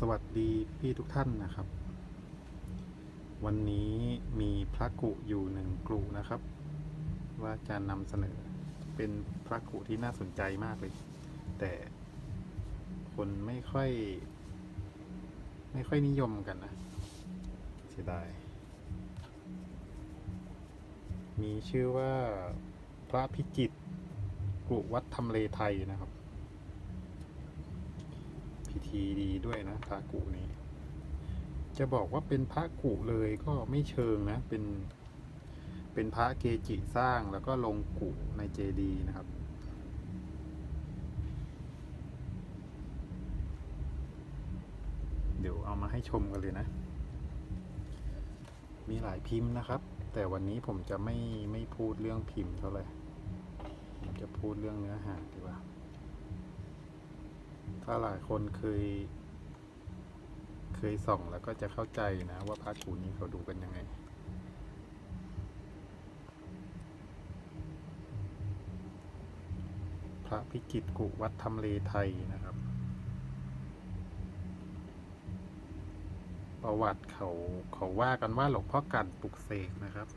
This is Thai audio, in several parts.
สวัสดีพี่ทุกท่านนะครับ วันนี้มีพระกุอยู่หนึ่งกลุ่นะครับ ว่าจะนำเสนอเป็นพระกุที่น่าสนใจมากเลย แต่คนไม่ค่อย ไม่ค่อยนิยมกันนะเสียดายมีชื่อว่าพระพิจิตรกรุวัดทำเลไทยนะครับ พิธีดีด้วยนะพระกุนี้ จะบอกว่าเป็นพระกุเลยก็ไม่เชิงนะ เป็น เป็นพระเกจิสร้างแล้วก็ลงกุในเจดีนะครับเดี๋ยวเอามาให้ชมกันเลยนะ มีหลายพิมพ์นะครับ แต่วันนี้ผมจะไม่ไม่พูดเรื่องพิมพ์เท่าไหร่ ผมจะพูดเรื่องเนื้อหาดีกว่า ถ้าหลายคนเคย เคยส่องแล้วก็จะเข้าใจนะว่าพระกูนี้เขาดูกันยังไงพระพิจิตกุวัดทำเลไทยนะครับ ประวัติเขาเขาว่ากันว่าหลวงพ่อกันปลุกเสกนะครับ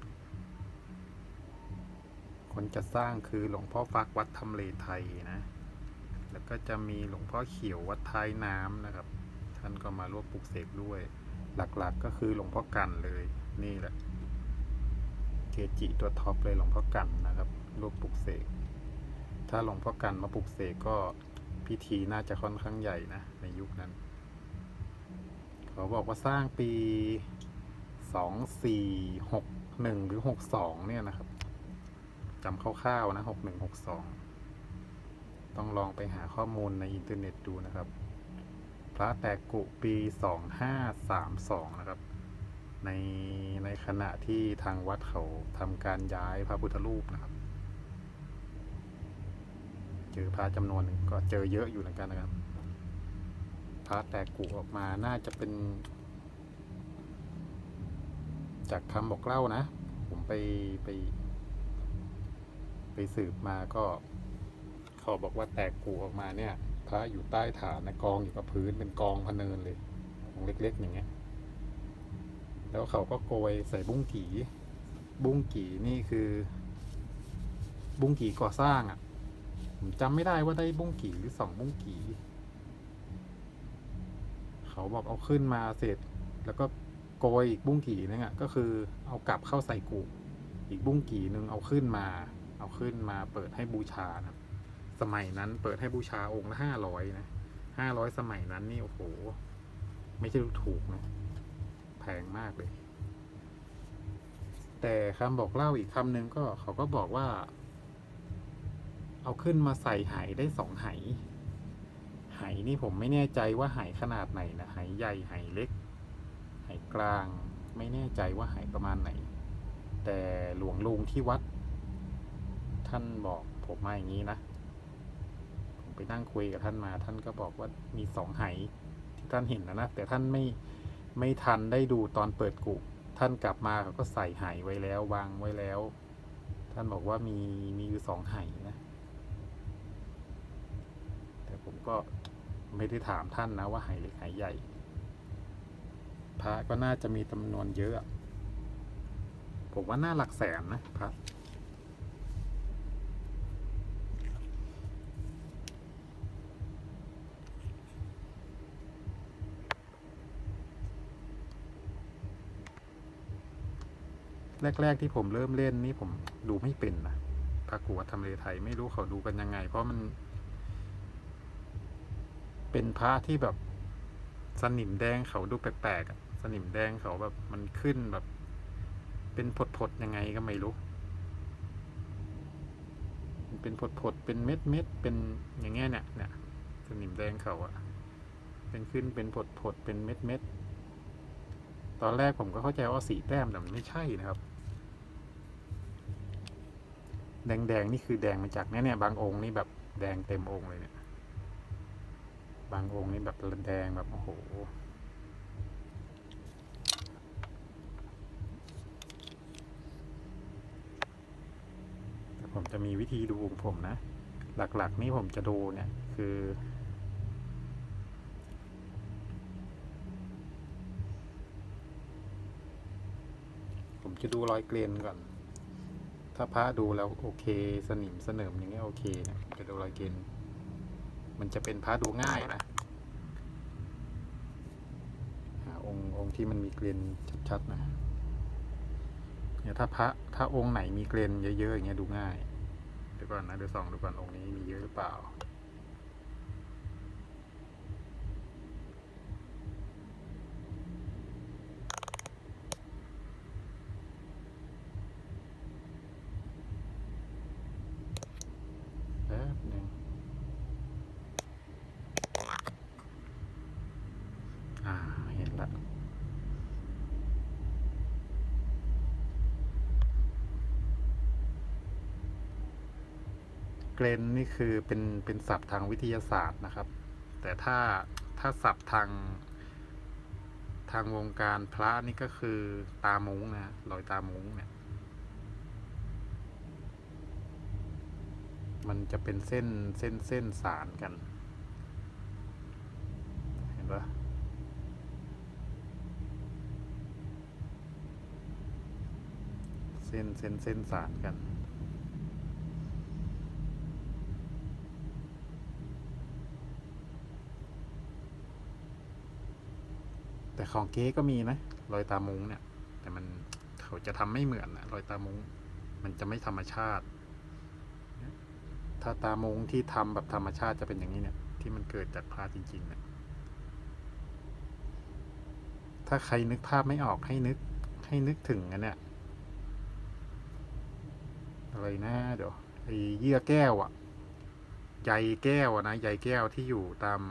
คนจะสร้างคือหลวงพ่อฟักวัดทำเลไทยนะ แล้วก็จะมีหลวงพ่อเขียววัดท้ายน้ำนะครับ ท่านก็มาร่วมปลุกเสกด้วย หลักๆก็คือหลวงพ่อกันเลยนี่แหละ เกจิตัวท็อปเลยหลวงพ่อกันนะครับร่วมปลุกเสกถ้าหลวงพ่อกันมาปลุกเสกก็พิธีน่าจะค่อนข้างใหญ่นะในยุคนั้นเขาบอกว่าสร้างปีสองสี่หกหนึ่งหรือหกสองเนี่ยนะครับจำคร่าวๆนะหกหนึ่งหกสอง ต้องลองไปหาข้อมูลในอินเทอร์เน็ตดูนะครับ พระแตกกุปีสองห้าสามสองนะครับ ในในขณะที่ทางวัดเขาทำการย้ายพระพุทธรูปนะครับ เจอพระจำนวนหนึ่งก็เจอเยอะอยู่เหมือนกันนะครับ พระแตกกุออกมาน่าจะเป็น จากคำบอกเล่านะ ผมไปไป ไปสืบมาก็ เขาบอกว่าแตกกูออกมาเนี่ยพระอยู่ใต้ฐานนะกองอยู่กับพื้นเป็นกองพเนินเลยของเล็ก ๆ อย่างเงี้ย แล้วเขาก็โกยใส่บุ้งกีบุ้งกีนี่คือ บุ้งกีก่อสร้างอะ่ะผมจำไม่ได้ว่าได้บุ้งกี่หรือสองบุ้งกี่เขาบอกเอาขึ้นมาเสร็จ แล้วก็โกยอีกบุ้งกี่นึงอะก็คือเอากลับเข้าใส่กุอีกบุ้งกี่นึงเอาขึ้นมา เอาขึ้นมาเปิดให้บูชานะ สมัยนั้นเปิดให้บูชาองค์ละห้าร้อยนะห้าร้อยสมัยนั้นนี่โอ้โห ไม่ใช่ถูกนะแพงมากเลย แต่คำบอกเล่าอีกคำหนึ่งก็เขาก็บอกว่า เอาขึ้นมาใส่ไหได้สองไหไหนี่ผมไม่แน่ใจว่าไหขนาดไหนนะไหใหญ่ไหเล็ก ไหกลาง ไม่แน่ใจว่าไหประมาณไหน แต่หลวงลุงที่วัด ท่านบอกผมมาอย่างนี้นะ ไปนั่งคุยกับท่านมา ท่านก็บอกว่ามีสองไหที่ท่านเห็นนะนะแต่ท่านไม่ไม่ทันได้ดูตอนเปิดกุท่านกลับมาเขาก็ใส่ไหไว้แล้ววางไว้แล้ว ท่านบอกว่ามีมีอยู่สองไหนะ แต่ผมก็ไม่ได้ถามท่านนะว่าไหเล็กไหใหญ่ พระก็น่าจะมีจำนวนเยอะ ผมว่าน่าหลักแสนนะพระ แรก ๆ ที่ผมเริ่มเล่นนี่ผมดูไม่เป็นนะพระกูวัดทำเลไทยไม่รู้เขาดูกันยังไง เพราะมัน เป็นพระที่แบบสนิมแดงเขาดูแปลกๆสนิมแดงเขาแบบมันขึ้นแบบ เป็นผดๆยังไงก็ไม่รู้เป็นผดๆเป็นเม็ดเม็ดๆเป็นอย่างเงี้ยเนี่ยเนี่ยสนิมแดงเขาอะเป็นขึ้นเป็นผดๆเป็นเม็ดเม็ดๆตอนแรกผมก็เข้าใจว่าสีแต้มแต่มันไม่ใช่นะครับ แดงๆนี่คือแดงมาจากเนี่ยเนี่ยบางองค์นี่แบบแดงเต็มองค์เลยเนี่ย บางองค์นี่แบบแดงแบบโอ้โหผมจะมีวิธีดูของผมนะ หลักๆนี่ผมจะดูเนี่ยคือ ผมจะดูรอยเกรนก่อน ถ้าพระดูแล้วโอเค สนิมเสนิมอย่างเงี้ยโอเคเนี่ยจะดูรอยเกรนมันจะเป็นพระดูง่ายนะหาองค์องค์ที่มันมีเกรนชัดๆนะเนี่ยถ้าพระถ้าองค์ไหนมีเกรนเยอะๆอย่างเงี้ยดูง่ายเดี๋ยวก่อนนะเดี๋ยวส่องดูก่อนองค์นี้มีเยอะหรือเปล่า แป๊บหนึ่งอ่า เห็นละ เกรนนี่คือเป็นเป็นศัพท์ทางวิทยาศาสตร์นะครับ แต่ถ้าถ้าศัพท์ทางทางวงการพระนี่ก็คือตามุ้งนะรอยตามุ้งเนี่ยมันจะเป็นเส้นเส้นเส้นสารกัน เห็นปะเส้นเส้นเส้นสารกัน แต่ของเก๊ก็มีนะรอยตามุ้งเนี่ย แต่มันเขาจะทำไม่เหมือนนะรอยตามุ้งมันจะไม่ธรรมชาติ ถ้าตามุงที่ทำแบบธรรมชาติจะเป็นอย่างนี้เนี่ย ที่มันเกิดจากพระจริงๆเนี่ยถ้าใครนึกภาพไม่ออกให้นึกให้นึกถึงอันเนี่ยอะไรนะเดี๋ยวไอ้เยื่อแก้วอะใยแก้วอะนะใยแก้วที่อยู่ตาม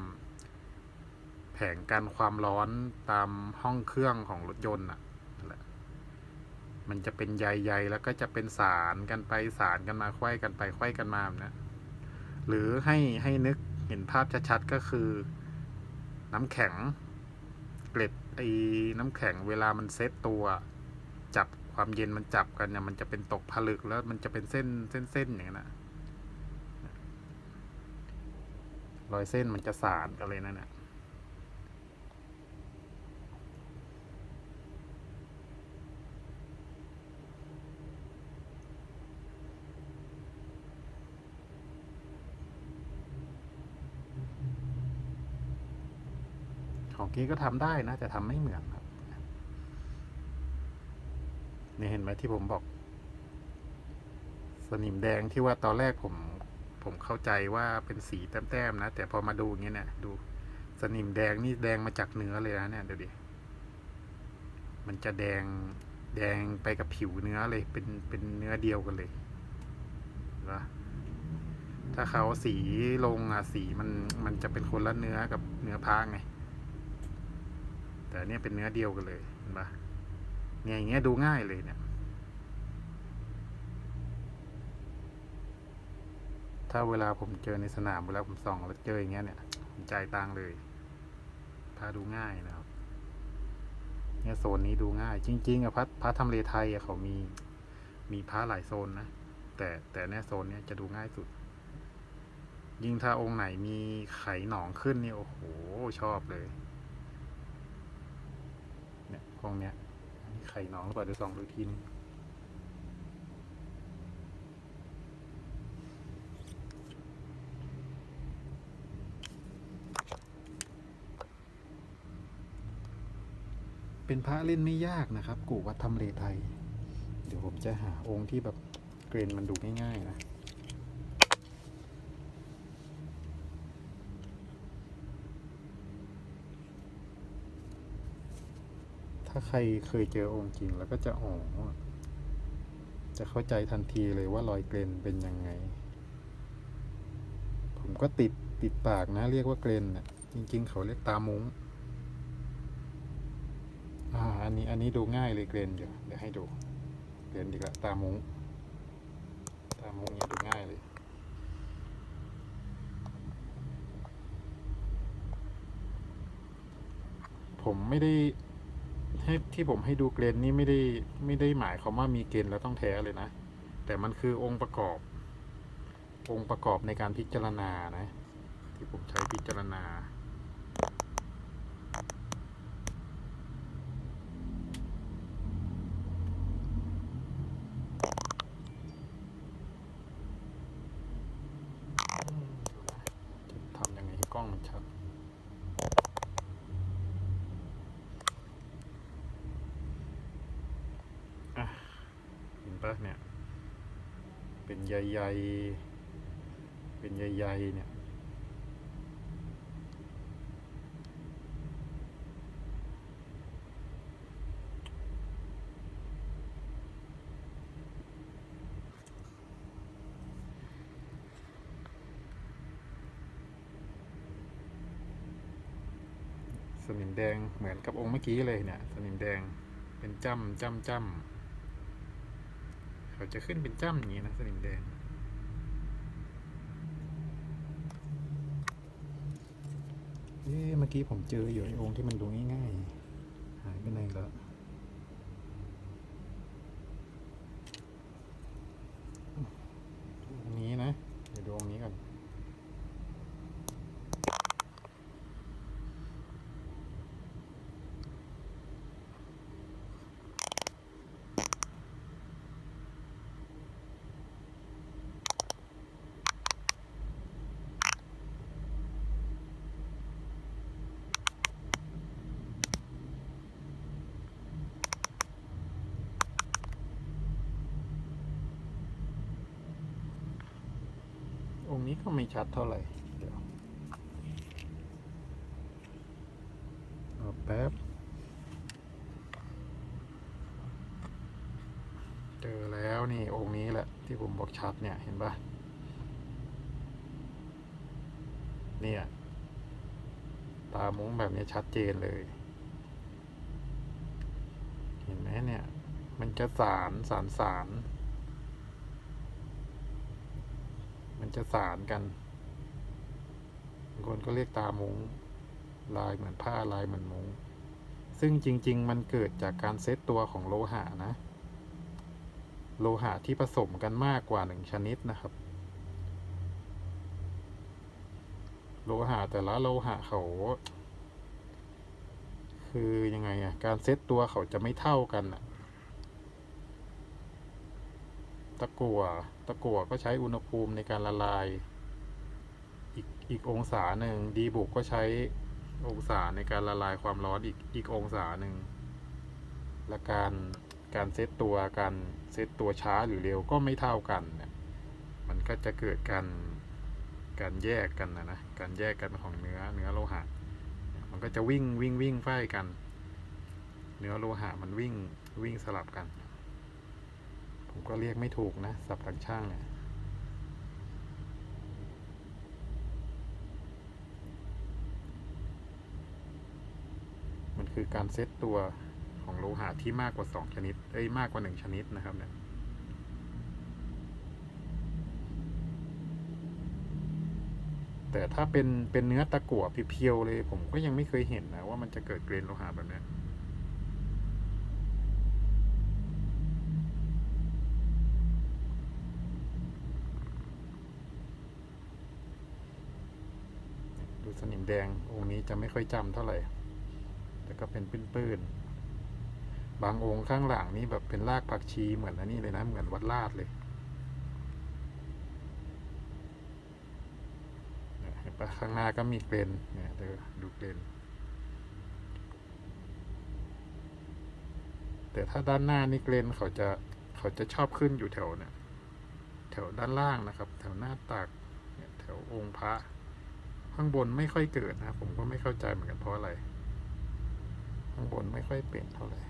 ผงกันความร้อนตามห้องเครื่องของรถยนต์อะนั่ะมันจะเป็นใยๆแล้วก็จะเป็นสารกันไปสารกันมาไขว้กันไปไขว้กันมาแบบนะหรือให้ให้นึกเห็นภาพชัดๆก็คือ น้ำแข็ง เกล็ดไอ้น้ำแข็งเวลามันเซตตัว จับความเย็นมันจับกันเนี่ยมันจะเป็นตกผลึกแล้วมันจะเป็นเส้นเส้นเส้นอย่างนั้นนะรอยเส้นมันจะสารกันเลยนั่นแหละ ของกี้ก็ทำได้นะ แต่ทำไม่เหมือนครับ นี่เห็นไหมที่ผมบอก สนิมแดงที่ว่าตอนแรกผม ผมเข้าใจว่าเป็นสีแต้มๆนะ แต่พอมาดูอย่างเงี้ยเนี่ยดูสนิมแดงนี่แดงมาจากเนื้อเลยนะเนี่ยเดี๋ยวดิมันจะแดงแดงไปกับผิวเนื้อเลย เป็นเป็นเนื้อเดียวกันเลยนะถ้าเขาสีลงอะสีมันมันจะเป็นคนละเนื้อกับเนื้อพางไง แต่เนี่ยเป็นเนื้อเดียวกันเลยเห็นปะเนี่ยอย่างเงี้ยดูง่ายเลยเนี่ย ถ้าเวลาผมเจอในสนามเวลาผมส่องแล้วเจออย่างเงี้ยเนี่ยผมจ่ายตังเลยพาดูง่ายนะครับ เนี่ยโซนนี้ดูง่าย จริง ๆอะพระพระทำเลไทยอะเขามีมีพระหลายโซนนะ แต่แต่เนี่ยโซนเนี้ยจะดูง่ายสุด ยิ่งถ้าองค์ไหนมีไขหนองขึ้นนี่โอ้โหชอบเลย เนี่ยองเนี้ยมีไข่หนองหรือเปล่าเดี๋ยวส่องดูทีนึงเป็นพระเล่นไม่ยากนะครับกูวัดทำเลไทย เดี๋ยวผมจะหาองค์ที่แบบเกรนมันดูง่ายๆนะ ถ้า ใครเคยเจอองค์จริงแล้วก็จะอ๋อจะเข้าใจทันทีเลยว่ารอยเกรนเป็นยังไง ผมก็ติดติดปากนะ เรียกว่าเกรนน่ะจริง ๆ เขาเรียกตามุ้งอ่าอันนี้อันนี้ดูง่ายเลยเกรนเดี๋ยวเดี๋ยวให้ดูเกรนดีกว่าตามุ้งตามุ้งเนี่ยดูง่ายเลยผมไม่ได้ ให้ที่ผมให้ดูเกรนนี่ไม่ได้ไม่ได้หมายความว่ามีเกณฑ์แล้วต้องแท้เลยนะ แต่มันคือองค์ประกอบ องค์ประกอบในการพิจารณานะ ที่ผมใช้พิจารณา น ล้องมันชัด อะ เห็นปะเนี่ย เป็นใยๆเป็นใยๆเนี่ยสนิมแดงเหมือนกับองค์เมื่อกี้เลยเนี่ย สนิมแดงเป็นจ้ำจ้ำจ้ำ เขาจะขึ้นเป็นจ้ำอย่างนี้นะสนิมแดงเอ๊ะเมื่อกี้ผมเจออยู่ไอ้องค์ที่มันดูง่ายๆ หายไปไหนแล้วองค์นี้นะ เดี๋ยวดูองค์นี้ก่อน องค์นี้ ก็ไม่ชัดเท่าไหร่เดี๋ยวรอแป๊บ เจอแล้วนี่องค์นี้แหละ ที่ผมบอกชัดเนี่ยเห็นปะเนี่ยตามุ้งแบบนี้ชัดเจนเลย เห็นไหมเนี่ย มันจะสารสารสาร มันจะสารกันบางคนก็เรียกตามุงลายเหมือนผ้าลายเหมือนมุง้งซึ่งจริง ๆ มันเกิดจากการเซตตัวของโลหะนะ โลหะที่ผสมกันมากกว่าหนึ่งชนิดนะครับ โลหะแต่ละโลหะเขาคือยังไงอะการเซตตัวเขาจะไม่เท่ากันอะ ตะกั่วตะกั่วก็ใช้อุณหภูมิในการละลาย อีกอีกองศาหนึ่งดีบุกก็ใช้องศาในการละลายความร้อนอีกอีกองศาหนึ่งและการการเซตตัวการเซตตัวช้าหรือเร็วก็ไม่เท่ากันเนี่ยมันก็จะเกิดการการแยกกันนะนะการแยกกันของเนื้อเนื้อโลหะ มันก็จะวิ่งวิ่งวิ่งไฟกัน เนื้อโลหะมันวิ่งวิ่งสลับกัน ผมก็เรียกไม่ถูกนะสับทางช่างเนี่ยมันคือการเซตตัวของโลหะที่มากกว่าสองชนิด เอ้ยมากกว่าหนึ่งชนิดนะครับเนี่ยแต่ถ้าเป็นเป็นเนื้อตะกั่วเพียวๆเลย ผมก็ยังไม่เคยเห็นนะว่ามันจะเกิดเกรนโลหะแบบนี้ย ดู สนิมแดงองค์นี้จะไม่ค่อยจำเท่าไหร่ แต่ก็เป็นปื้นๆบางองค์ข้างหลังนี่แบบเป็นรากผักชีเหมือนอันนี้เลยนะ เหมือนวัดลาดเลยเห็นปะข้างหน้าก็มีเกรนเนี่ยเดี๋ยวดูเกรนแต่ถ้าด้านหน้านี่เกรนเขาจะเขาจะชอบขึ้นอยู่แถวเนี่ยแถวด้านล่างนะครับ แถวหน้าตักแถวองค์พระ ข้างบนไม่ค่อยเกิดนะผมก็ไม่เข้าใจเหมือนกันเพราะอะไร ข้างบนไม่ค่อยเป็นเท่าไหร่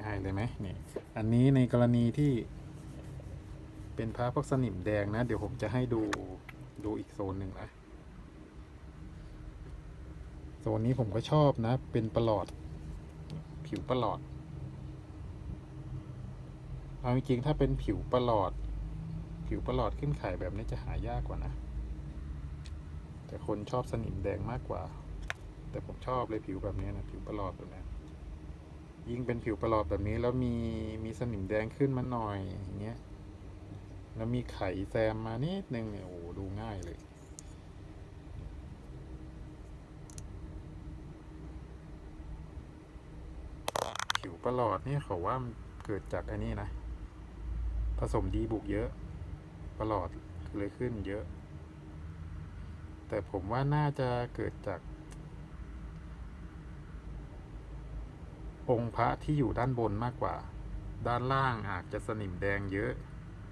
ง่ายเลยไหมนี่อันนี้ในกรณีที่ เป็นพระพวกสนิมแดงนะ เดี๋ยวผมจะให้ดูดูอีกโซนหนึ่งนะ โซนนี้ผมก็ชอบนะ เป็นประหลอด ผิวประหลอด เอาจริงๆถ้าเป็นผิวประหลอด ผิวประหลอดขึ้นไข่แบบนี้จะหายากกว่านะ แต่คนชอบสนิมแดงมากกว่า แต่ผมชอบเลยผิวแบบนี้นะผิวประหลอดแบบนี้ยิ่งเป็นผิวประหลอดแบบนี้แล้วมีมีสนิมแดงขึ้นมาหน่อยอย่างเงี้ยแล้วมีไข่แซมมานิดนึงเนี่ยโอ้โหดูง่ายเลย เประหลอดนี่เขาว่ามันเกิดจากอันนี้นะ ผสมดีบุกเยอะ ประหลอดเลยขึ้นเยอะ แต่ผมว่าน่าจะเกิดจาก องค์พระที่อยู่ด้านบนมากกว่า ด้านล่างอาจจะสนิมแดงเยอะ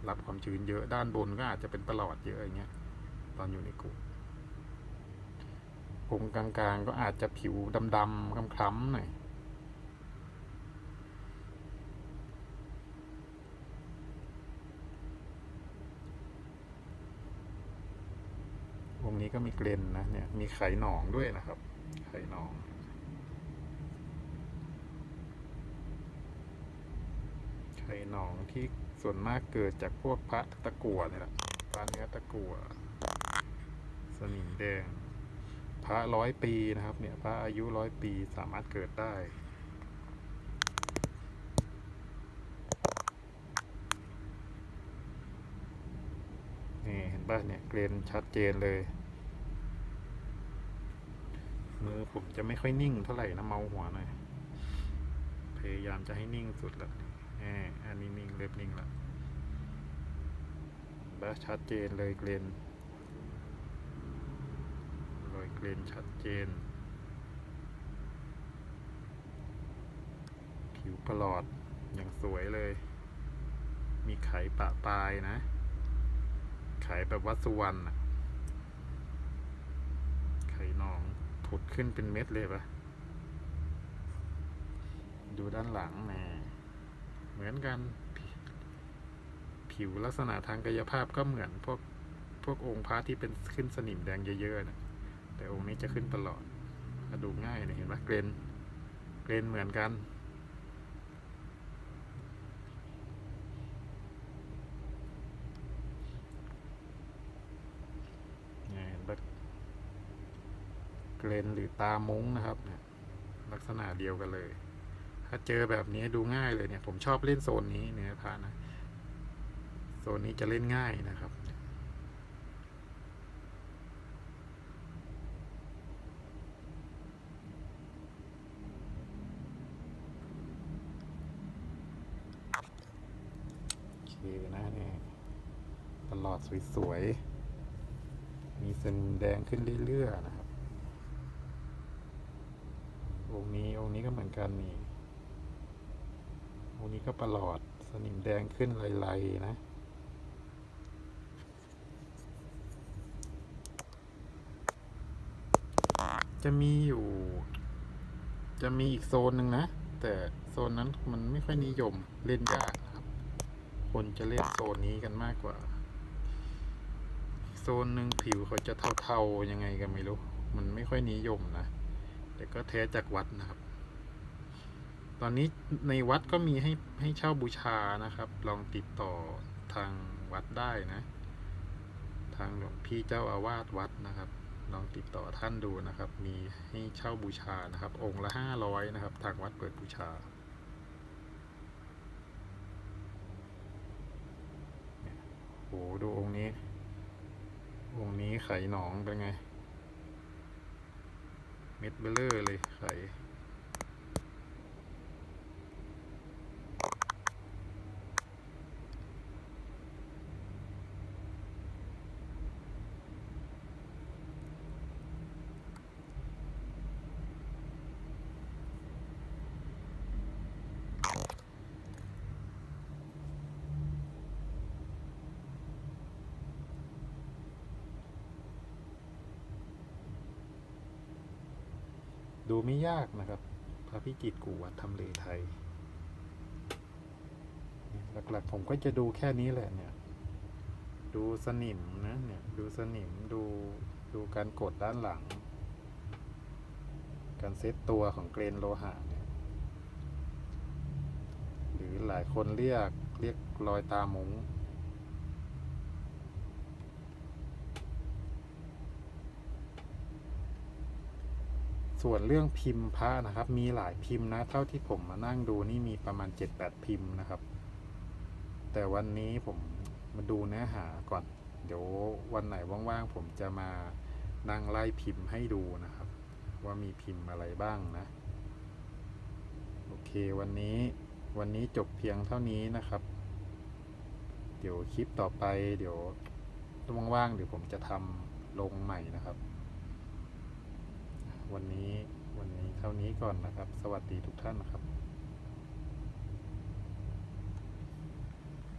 รับความชื้นเยอะด้านบนก็อาจจะเป็นประหลอดเยอะอย่างเงี้ย ตอนอยู่ในกุองค์กลางๆก็อาจจะผิวดำๆคล้ำๆหน่อย วงนี้ก็มีเกรนนะเนี่ยมีไขหนองด้วยนะครับ ไขหนอง ไขหนองที่ส่วนมากเกิดจากพวกพระตะกั่วเนี่ยแหละพระเนื้อตะกั่วสนิมแดง พระร้อยปีนะครับ เนี่ยพระอายุร้อยปีสามารถเกิดได้นี่เห็นป่ะเนี่ยเกรนชัดเจนเลย มือผมจะไม่ค่อยนิ่งเท่าไหร่นะเมาหัวหน่อย พยายามจะให้นิ่งสุดละแหมอันนี้นิ่งเล็บนิ่งละบ้าชัดเจนเลยเกรนรอยเกรนชัดเจน ผิวประหลอดอย่างสวยเลย มีไขปะปลายนะ ไขแบบวัดสุวรรณอะไขหนอง ดขึ้นเป็นเม็ดเลยปะดูด้านหลังนะเหมือนกัน ผิวลักษณะทางกายภาพก็เหมือนพวกพวกองค์พระที่เป็นขึ้นสนิมแดงเยอะๆนะแต่องค์นี้จะขึ้นตลอดมาดูง่ายนะเห็นปะเกรนเกรนเหมือนกัน เนี่ยเห็นปะ เกรนหรือตามุ้งนะครับเนี่ยลักษณะเดียวกันเลย ถ้าเจอแบบนี้ดูง่ายเลยเนี่ย ผมชอบเล่นโซนนี้เนี่ยพานะโซนนี้จะเล่นง่ายนะครับ โอเคนะเนี่ยตลอดสวยๆ มีเส้นแดงขึ้นเรื่อยๆนะครับ องค์นี้องค์นี้ก็เหมือนกันนี่องค์นี้ก็ประหลอดสนิมแดงขึ้นลายๆนะจะมีอยู่ จะมีอีกโซนหนึ่งนะ แต่โซนนั้นมันไม่ค่อยนิยมเล่นยากครับ คนจะเล่นโซนนี้กันมากกว่า โซนหนึ่งผิวเขาจะเทาๆยังไงกันไม่รู้ มันไม่ค่อยนิยมนะ แต่ก็แท้จากวัดนะครับ ตอนนี้ในวัดก็มีให้ให้เช่าบูชานะครับ ลองติดต่อทางวัดได้นะ ทางหลวงพี่เจ้าอาวาสวัดนะครับ ลองติดต่อท่านดูนะครับ มีให้เช่าบูชานะครับ องค์ละห้าร้อยนะครับ ทางวัดเปิดบูชาโหดูองค์นี้ องค์นี้ไข่หนองเป็นไง เม็ดเบลเลอร์เลยไข่ ดูไม่ยากนะครับพระพิจิตรกูวัดทำเลไทย หลักๆ ผมก็จะดูแค่นี้แหละเนี่ย ดูสนิมนะเนี่ยดูสนิมดูดูการกดด้านหลัง การเซตตัวของเกรนโลหะเนี่ยหรือหลายคนเรียกเรียกรอยตามุ้ง ส่วนเรื่องพิมพ์พระนะครับ มีหลายพิมพ์นะ เท่าที่ผมมานั่งดูนี่มีประมาณ7-8พิมพ์นะครับ แต่วันนี้ผมมาดูเนื้อหาก่อน เดี๋ยววันไหนว่างๆผมจะมานั่งไล่พิมพ์ให้ดูนะครับ ว่ามีพิมพ์อะไรบ้างนะโอเควันนี้วันนี้จบเพียงเท่านี้นะครับ เดี๋ยวคลิปต่อไป เดี๋ยวว่างๆเดี๋ยวผมจะทำลงใหม่นะครับ วันนี้วันนี้เท่านี้ก่อนนะครับ สวัสดีทุกท่านนะครับ